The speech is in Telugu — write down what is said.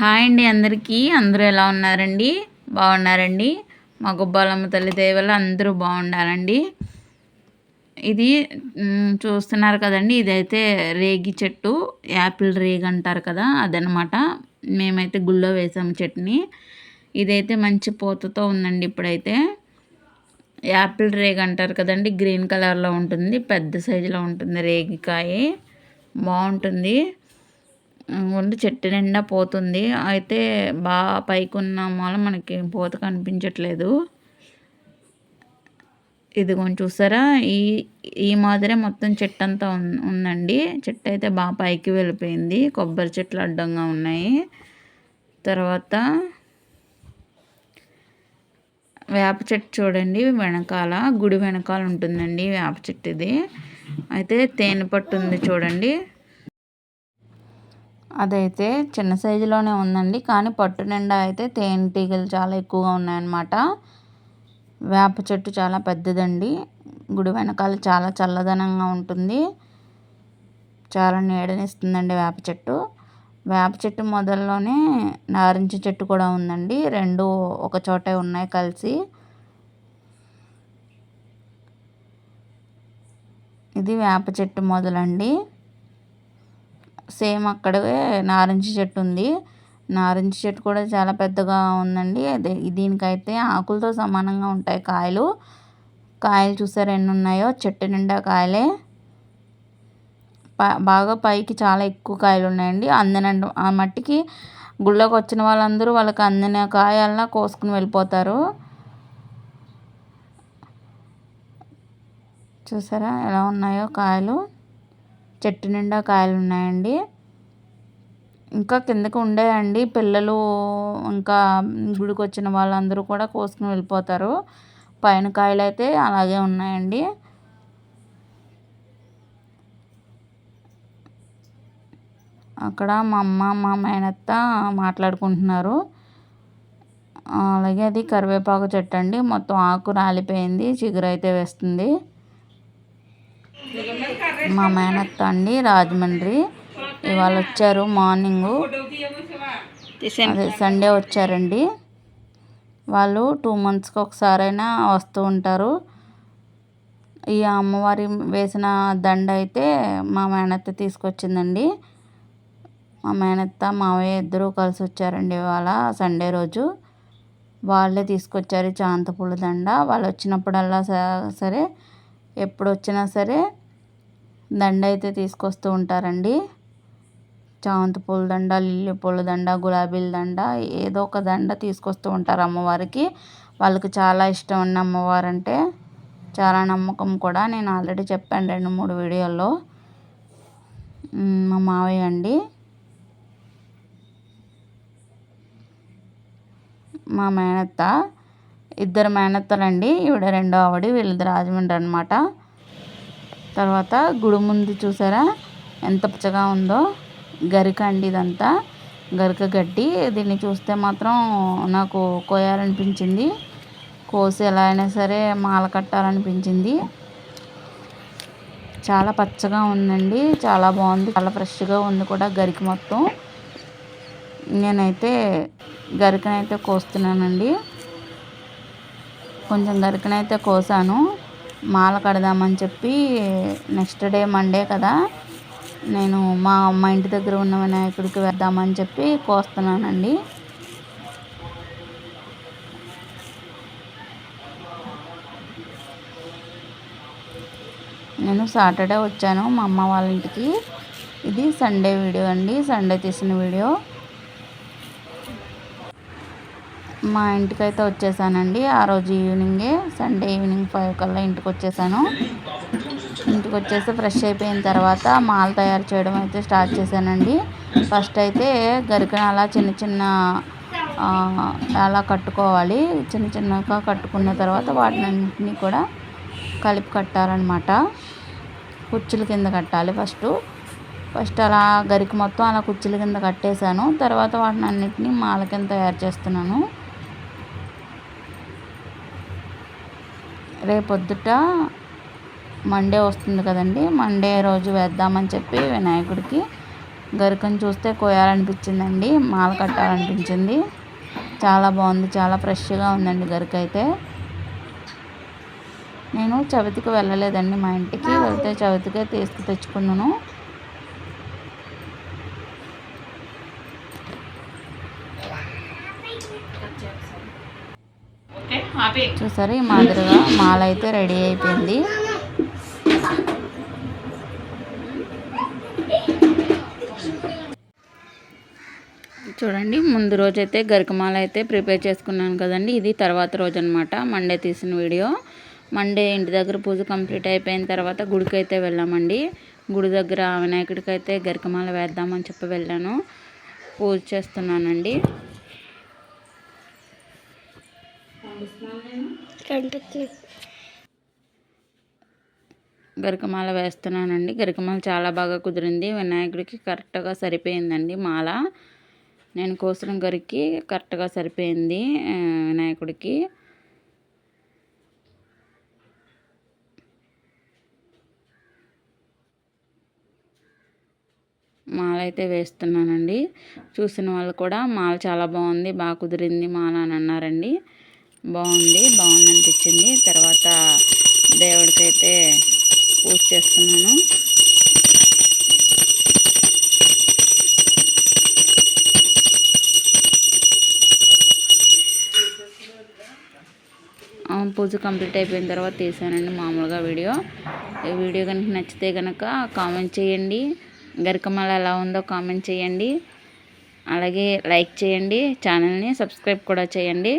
హాయ్ అండి అందరికీ. అందరూ ఎలా ఉన్నారండి? బాగున్నారండి? మా గుబ్బాలమ్మ తల్లి దేవల్ల అందరూ బాగుండాలండి. ఇది చూస్తున్నారు కదండి ఇదైతే రేగి చెట్టు యాపిల్ రేగి అంటారు కదా అదనమాట. మేమైతే గుళ్ళో వేసాము చట్నీ ఇదైతే మంచి పూతతో ఉందండి ఇప్పుడైతే. యాపిల్ రేగి అంటారు కదండి గ్రీన్ కలర్లో ఉంటుంది పెద్ద సైజులో ఉంటుంది రేగికాయ. బాగుంటుంది. ఉండి చెట్టు నిండా పోతుంది. అయితే బాగా పైకి ఉన్న మూల మనకి పోత కనిపించట్లేదు. ఇదిగోండి చూసారా? ఈ ఈ మాదిరే మొత్తం చెట్టు అంతా ఉందండి. చెట్టు అయితే బాగా పైకి వెళ్ళిపోయింది. కొబ్బరి చెట్లు అడ్డంగా ఉన్నాయి. తర్వాత వేప చెట్టు చూడండి. వెనకాల గుడి వెనకాల ఉంటుందండి వేప చెట్టు ఇది అయితే తేనె పట్టు ఉంది చూడండి. అదైతే చిన్న సైజులోనే ఉందండి. కానీ పట్టు నిండా అయితే తేనెటీగలు చాలా ఎక్కువగా ఉన్నాయన్నమాట. వేప చెట్టు చాలా పెద్దదండి. గుడి వెనకాల చాలా చల్లదనంగా ఉంటుంది. చాలా నీడనిస్తుందండి వేప చెట్టు. వేప చెట్టు మొదల్లోనే నారింజ చెట్టు కూడా ఉందండి. రెండు ఒక చోటే ఉన్నాయి కలిసి. ఇది వేప చెట్టు మొదలండి. సేమ్ అక్కడే నారింజ చెట్టు ఉంది. నారింజ చెట్టు కూడా చాలా పెద్దగా ఉందండి. అదే దీనికైతే ఆకులతో సమానంగా ఉంటాయి కాయలు. కాయలు చూసారు ఎన్ని ఉన్నాయో చెట్టు నిండా కాయలే. బాగా పైకి చాలా ఎక్కువ కాయలు ఉన్నాయండి. అందిన ఆ మట్టికి గుళ్ళోకి వచ్చిన వాళ్ళందరూ వాళ్ళకి అందిన కాయల్లా కోసుకుని వెళ్ళిపోతారు. చూసారా ఎలా ఉన్నాయో కాయలు? చెట్టు నిండా కాయలు ఉన్నాయండి. ఇంకా కిందకి ఉండేయండి. పిల్లలు ఇంకా గుడికి వచ్చిన వాళ్ళందరూ కూడా కోసుకుని వెళ్ళిపోతారు. పైన కాయలు అయితే అలాగే ఉన్నాయండి. అక్కడ మా అమ్మ మా మేనత్త మాట్లాడుకుంటున్నారు. అలాగే అది కరివేపాకు చెట్టు అండి మొత్తం ఆకు రాలిపోయింది. చిగురు అయితే వేస్తుంది. మా మేనత్త అండి రాజమండ్రి. ఇవాళ వచ్చారు మార్నింగు. అదే సండే వచ్చారండి. వాళ్ళు టూ మంత్స్కి ఒకసారైనా వస్తూ ఉంటారు. ఈ అమ్మవారి వేసిన దండ అయితే మా మేనత్త తీసుకొచ్చిందండి. మా మేనత్త మావయ్య ఇద్దరూ కలిసి వచ్చారండి ఇవాళ సండే రోజు. వాళ్ళే తీసుకొచ్చారు చాంతపూల దండ. వాళ్ళు వచ్చినప్పుడల్లా సరే ఎప్పుడు వచ్చినా సరే దండ అయితే తీసుకొస్తూ ఉంటారండి. చామంతి పూల దండ లిల్లీ పూల దండ గులాబీల దండ ఏదో ఒక దండ తీసుకొస్తూ ఉంటారు అమ్మవారికి. వాళ్ళకి చాలా ఇష్టం ఉన్న అమ్మవారు అంటే చాలా నమ్మకం కూడా. నేను ఆల్రెడీ చెప్పాను రెండు మూడు వీడియోల్లో. మా మావయ్య అండి. మా మేనత్త. ఇద్దరు మేనత్తలండి. ఈవిడ రెండో ఆవిడ. వీళ్ళది రాజమండ్రి అనమాట తర్వాత గుడి ముందు చూసారా? ఎంత పచ్చగా ఉందో. గరిక అండి ఇదంతా. గరిక గడ్డి. దీన్ని చూస్తే మాత్రం నాకు కోయాలనిపించింది. కోసి ఎలా అయినా సరే మాల కట్టాలనిపించింది. చాలా పచ్చగా ఉందండి. చాలా బాగుంది. చాలా ఫ్రెష్గా ఉంది కూడా గరిక మొత్తం. నేనైతే గరికనైతే కోస్తున్నానండి. కొంచెం గరికనైతే కోసాను. మాల కడదామని చెప్పి నెక్స్ట్ డే మండే కదా నేను మా మా ఇంటి దగ్గర ఉన్న వినాయకుడికి వేద్దామని చెప్పి కోస్తున్నానండి. నేను సాటర్డే వచ్చాను మా అమ్మ వాళ్ళ ఇంటికి. ఇది సండే వీడియో అండి సండే తీసిన వీడియో మా ఇంటికైతే వచ్చేసానండి. ఆ రోజు ఈవినింగే సండే ఈవినింగ్ ఫైవ్ కల్లా ఇంటికి వచ్చేసాను ఇంటికి వచ్చేసి ఫ్రెష్ అయిపోయిన తర్వాత మాల తయారు చేయడం అయితే స్టార్ట్ చేశానండి. ఫస్ట్ అయితే గరికను అలా చిన్న చిన్న అలా కట్టుకోవాలి. చిన్న చిన్నగా కట్టుకున్న తర్వాత వాటిని కూడా కలిపి కట్టాలన్నమాట. కుచ్చుల కింద కట్టాలి ఫస్ట్. ఫస్ట్ అలా గరికి మొత్తం అలా కుచ్చుల కింద కట్టేశాను. తర్వాత వాటిని అన్నింటినీ మాల కింద తయారు చేస్తున్నాను. రేపొద్దుట మండే వస్తుంది కదండి. మండే రోజు వేద్దామని చెప్పి వినాయకుడికి గరికను చూస్తే కోయాలనిపించిందండి. మాల కట్టాలనిపించింది. చాలా బాగుంది. చాలా ఫ్రెష్గా ఉందండి గరిక అయితే. నేను చవితికి వెళ్ళలేదండి మా ఇంటికి. వెళ్తే చవితికే తీసుకు తెచ్చుకున్నాను. చూసారు ఈ మాదిరిగా మాల అయితే రెడీ అయిపోయింది. చూడండి ముందు రోజు అయితే గరికమాల అయితే ప్రిపేర్ చేసుకున్నాను కదండి. ఇది తర్వాత రోజు అనమాట మండే తీసిన వీడియో. మండే ఇంటి దగ్గర పూజ కంప్లీట్ అయిపోయిన తర్వాత గుడికి అయితే వెళ్ళామండి. గుడి దగ్గర వినాయకుడికి అయితే గరికమాల వేద్దామని చెప్పి వెళ్ళాను. పూజ చేస్తున్నానండి. గరికమాల వేస్తున్నానండి. గరికమాల చాలా బాగా కుదిరింది. వినాయకుడికి కరెక్ట్గా సరిపోయిందండి మాల. నేను కోసిన గరికి కరెక్ట్గా సరిపోయింది వినాయకుడికి. మాల అయితే వేస్తున్నానండి. చూసిన వాళ్ళు కూడా మాల చాలా బాగుంది బాగా కుదిరింది మాల అని అన్నారండి. బాగుంది బాగుంది అనిపించింది తర్వాత దేవుడికైతే పూజ చేస్తున్నాను. పూజ కంప్లీట్ అయిపోయిన తర్వాత తీసానండి మామూలుగా వీడియో. ఈ వీడియో కనుక నచ్చితే కనుక కామెంట్ చేయండి. గరికమాల ఎలా ఉందో కామెంట్ చేయండి. అలాగే లైక్ చేయండి. ఛానల్ని సబ్స్క్రైబ్ కూడా చేయండి.